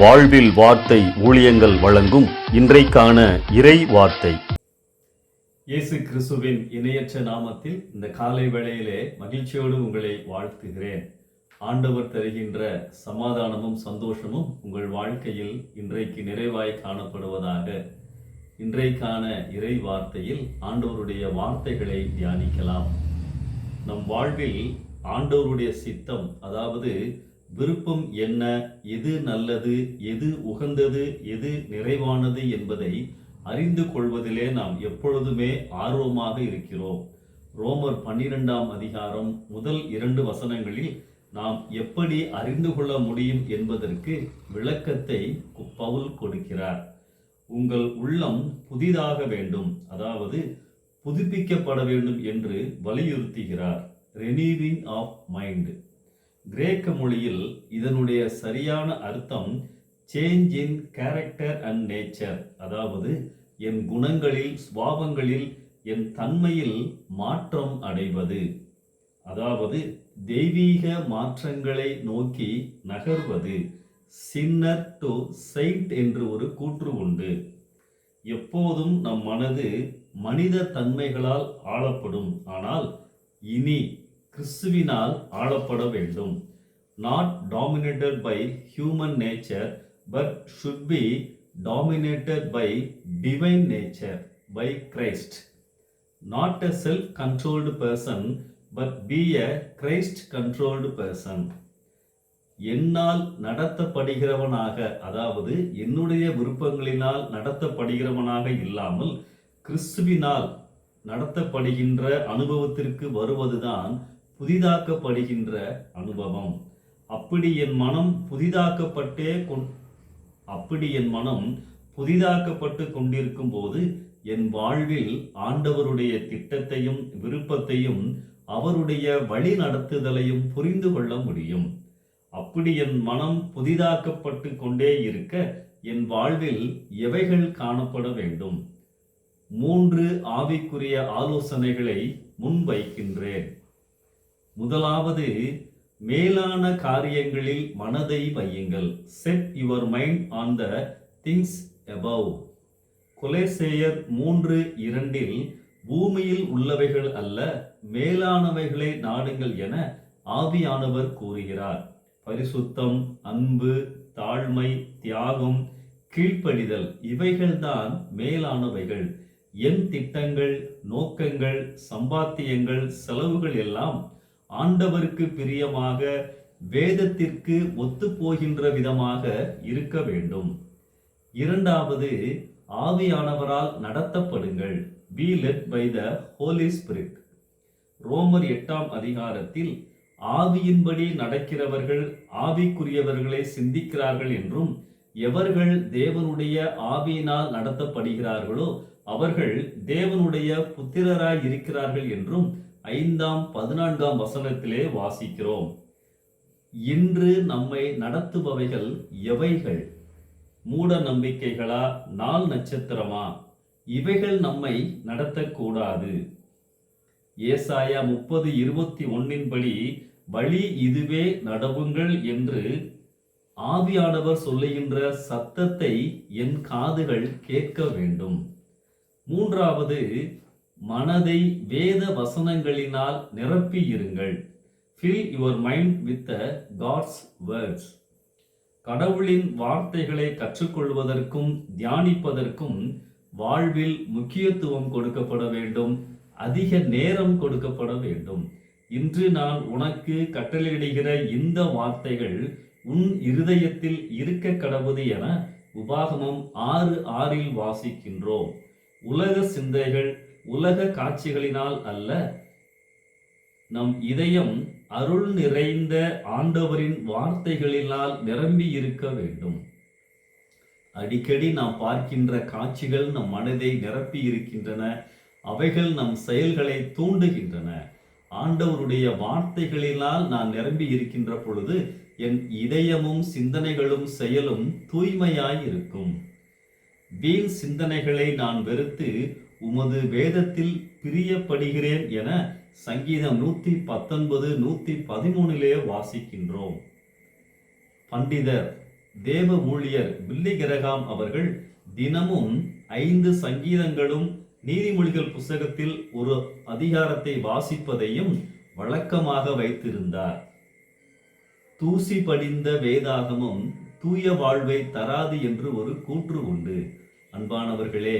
வாழ்வில் வார்த்தை ஊழியங்கள் வழங்கும் இன்றைக்கான இறை வார்த்தை. இயேசு கிறிஸ்துவின் இணையற்ற நாமத்தில் இந்த காலை வேளையிலே மகிழ்ச்சியோடு உங்களை வாழ்த்துகிறேன். ஆண்டவர் தருகின்ற சமாதானமும் சந்தோஷமும் உங்கள் வாழ்க்கையில் இன்றைக்கு நிறைவாய் காணப்படுவதாக இன்றைக்கான இறை வார்த்தையில் ஆண்டவருடைய வார்த்தைகளை தியானிக்கலாம். நம் வாழ்வில் ஆண்டவருடைய சித்தம் அதாவது விருப்பம் என்ன எது நல்லது எது உகந்தது எது நிறைவானது என்பதை அறிந்து கொள்வதிலே நாம் எப்பொழுதுமே ஆர்வமாக இருக்கிறோம். ரோமர் பன்னிரெண்டாம் அதிகாரம் முதல் இரண்டு வசனங்களில் நாம் எப்படி அறிந்து கொள்ள முடியும் என்பதற்கு விளக்கத்தை பவுல் கொடுக்கிறார். உங்கள் உள்ளம் புதிதாக வேண்டும் அதாவது புதுப்பிக்கப்பட வேண்டும் என்று வலியுறுத்துகிறார். ரெனிவிங் ஆஃப் மைண்ட் கிரேக்க மொழியில் இதனுடைய சரியான அர்த்தம் change in character and nature அதாவது என் குணங்களில் சுவாபங்களில் என் தன்மையில் மாற்றம் அடைவது. அதாவது தெய்வீக மாற்றங்களை நோக்கி நகர்வது. சின்னர் டு செயின்ட் என்று ஒரு கூற்று உண்டு. எப்போதும் நம் மனது மனித தன்மைகளால் ஆளப்படும். ஆனால் இனி கிறிஸ்துவினால் ஆளப்பட வேண்டும். Not dominated by human nature but should be dominated by divine nature by Christ not a self controlled person but be a Christ controlled person என்னால் நடத்தப்படுகிறவனாக அதாவது என்னுடைய விருப்பங்களினால் நடத்தப்படுகிறவனாக இல்லாமல் கிறிஸ்துவினால் நடத்தப்படுகின்ற அனுபவத்திற்கு வருவதுதான் புதிதாக்கப்படுகின்ற அனுபவம். அப்படி என் மனம் புதிதாக்கப்பட்டே கொண் அப்படி என் மனம் புதிதாக்கப்பட்டு கொண்டிருக்கும் போது என் வாழ்வில் ஆண்டவருடைய திட்டத்தையும் விருப்பத்தையும் அவருடைய வழி நடத்துதலையும் புரிந்து கொள்ள முடியும். அப்படி என் மனம் புதிதாக்கப்பட்டு கொண்டே இருக்க என் வாழ்வில் எவைகள் காணப்பட வேண்டும்? மூன்று ஆவிக்குரிய ஆலோசனைகளை முன்வைக்கின்றேன். முதலாவது மேலான காரியங்களில் மனதை வையுங்கள். Set your mind on the things above. கொலேசேயர் மூன்று இரண்டில் பூமியில் உள்ளவைகள் அல்ல மேலானவைகளை நாடுங்கள் என ஆவியானவர் கூறுகிறார். பரிசுத்தம் அன்பு தாழ்மை தியாகம் கீழ்ப்படிதல் இவைகள்தான் மேலானவைகள். என் திட்டங்கள் நோக்கங்கள் சம்பாத்தியங்கள் செலவுகள் எல்லாம் ஆண்டவருக்கு பிரியமாக வேதத்திற்கு ஒத்துப்போகின்ற விதமாக இருக்க வேண்டும். இரண்டாவது ஆவியானவரால் நடத்தப்படுங்கள். Be led by the Holy Spirit ரோமர் எட்டாம் அதிகாரத்தில் ஆவியின்படி நடக்கிறவர்கள் ஆவிக்குரியவர்களை சிந்திக்கிறார்கள் என்றும் எவர்கள் தேவனுடைய ஆவியினால் நடத்தப்படுகிறார்களோ அவர்கள் தேவனுடைய புத்திரராய் இருக்கிறார்கள் என்றும் ஐந்தாம் பதினான்காம் வசனத்திலே வாசிக்கிறோம். இன்று நம்மை நடத்துபவைகள் எவைகள்? மூட நம்பிக்கைகளா? நாள் நட்சத்திரமா? இவைகள் நம்மை நடத்தக்கூடாது. ஏசாயா முப்பது இருபத்தி ஒன்னின்படி வழி இதுவே நடவுங்கள் என்று ஆவியானவர் சொல்லுகின்ற சத்தத்தை என் காதுகள் கேட்க வேண்டும். மூன்றாவது மனதை வேத வசனங்களினால் நிரப்பி இருங்கள். Fill your mind with God's words கடவுளின் வார்த்தைகளை கற்றுக்கொள்வதற்கும் தியானிப்பதற்கும் வாழ்வில் முக்கியத்துவம் கொடுக்கப்பட வேண்டும். அதிக நேரம் கொடுக்கப்பட வேண்டும். இன்று நான் உனக்கு கட்டளையிடுகிற இந்த வார்த்தைகள் உன் இருதயத்தில் இருக்க கடவுது என உபாகமம் ஆறு ஆறில் வாசிக்கின்றோம். உலக சிந்தைகள் உலக காட்சிகளினால் அல்ல நம் இதயம் அருள் நிறைந்த ஆண்டவரின் வார்த்தைகளினால் நிரம்பி இருக்க வேண்டும். அடிக்கடி நாம் பார்க்கின்ற காட்சிகள் நம் மனதை நிரப்பி இருக்கின்றன அவைகள் நம் செயல்களை தூண்டுகின்றன. ஆண்டவருடைய வார்த்தைகளினால் நான் நிரம்பி இருக்கின்ற பொழுது என் இதயமும் சிந்தனைகளும் செயலும் தூய்மையாய் இருக்கும். வீண் சிந்தனைகளை நான் வெறுத்து உமது வேதத்தில் பிரியப்படுகிறேன் என சங்கீதம் நூத்தி பத்தொன்பது நூத்தி பதிமூணிலே வாசிக்கின்றோம். பண்டிதர் தேவ ஊழியர் பில்லி கிரகாம் அவர்கள் தினமும் ஐந்து சங்கீதங்களும் நீதிமொழிகள் புஸ்தகத்தில் ஒரு அதிகாரத்தை வாசிப்பதையும் வழக்கமாக வைத்திருந்தார். தூசி படிந்த வேதாகமும் தூய வாழ்வை தராது என்று ஒரு கூற்று உண்டு. அன்பானவர்களே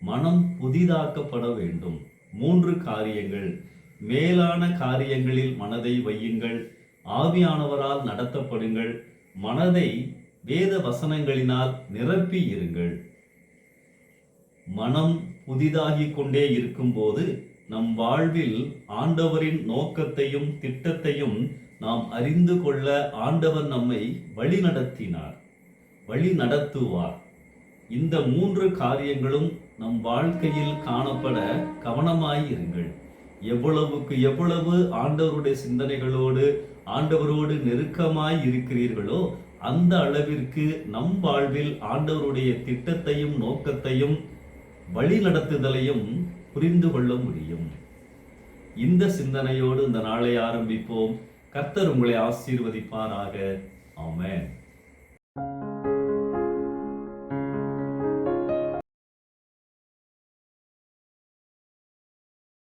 மனம் புதிதாக்கப்பட வேண்டும். மூன்று காரியங்கள். மேலான காரியங்களில் மனதை வையுங்கள். ஆவியானவரால் நடத்தப்படுங்கள். மனதை வேத வசனங்களினால் நிரப்பி இருங்கள். மனம் புதிதாகிக் கொண்டே இருக்கும்போது நம் வாழ்வில் ஆண்டவரின் நோக்கத்தையும் திட்டத்தையும் நாம் அறிந்து கொள்ள ஆண்டவர் நம்மை வழி நடத்தினார் வழி நடத்துவார் இந்த மூன்று காரியங்களும் நம் வாழ்க்கையில் காணப்பட கவனமாயிருங்கள். எவ்வளவுக்கு எவ்வளவு ஆண்டவருடைய சிந்தனைகளோடு ஆண்டவரோடு நெருக்கமாய் இருக்கிறீர்களோ அந்த அளவிற்கு நம் வாழ்வில் ஆண்டவருடைய திட்டத்தையும் நோக்கத்தையும் வழி நடத்துதலையும் புரிந்து கொள்ள முடியும். இந்த சிந்தனையோடு இந்த நாளை ஆரம்பிப்போம். கர்த்தர் உங்களை ஆசீர்வதிப்பாராக. ஆமேன்.